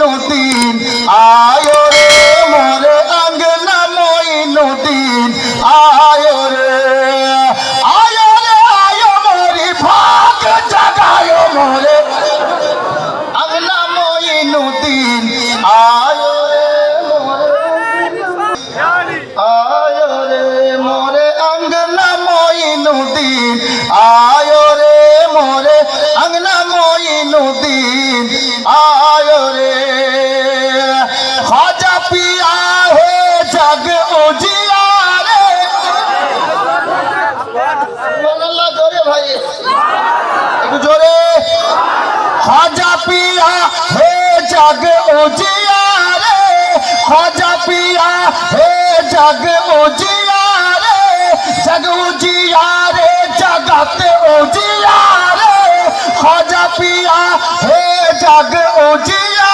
মইনুদ্দিন। আয় রে মোরে আঙ্গনা মইনুদ্দিন। আয় রে আয় রে, আয় মোরে ভাগ জাগায় মোরে। আঙ্গনা মইনুদ্দিন। আয় আয় রে মোরে আঙ্গনা মইনুদ্দিন। আয় জগ উজিয়া রে। সুবহানাল্লাহ, জোরে ভাই। একটু জোরে। খাজা পিয়া হে জগ উজিয়া রে। খাজা পিয়া হে জগ উজিয়া রে। জগ উজিয়া রে, জগত উজিয়া রে। খাজা পিয়া হে জগ উজিয়া রে আলে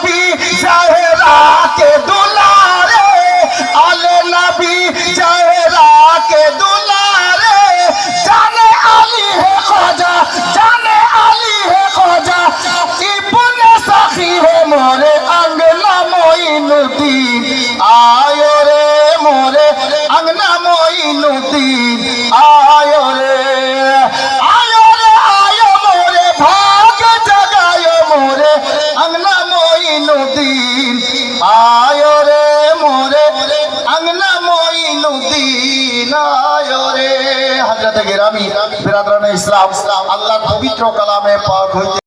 নবী জহরা কে দুলারে? আলে নবী জহরা কে দুলারে? জানে আলী হে খোজা জানে আলী হে খোজা ইবনে সাখি হে মোরে আঙ্গলা মঈনুদ্দিন। আয় রে মোরে আঙ্গলা মঈনুদ্দিন। মঈনুদ্দিন আয় রে মোরে আংলা মঈনুদ্দিন আয় রে। হযরত গেরামি, বিরাদরান ইসলাম, আল্লাহর পবিত্র কালামে পাক হইতে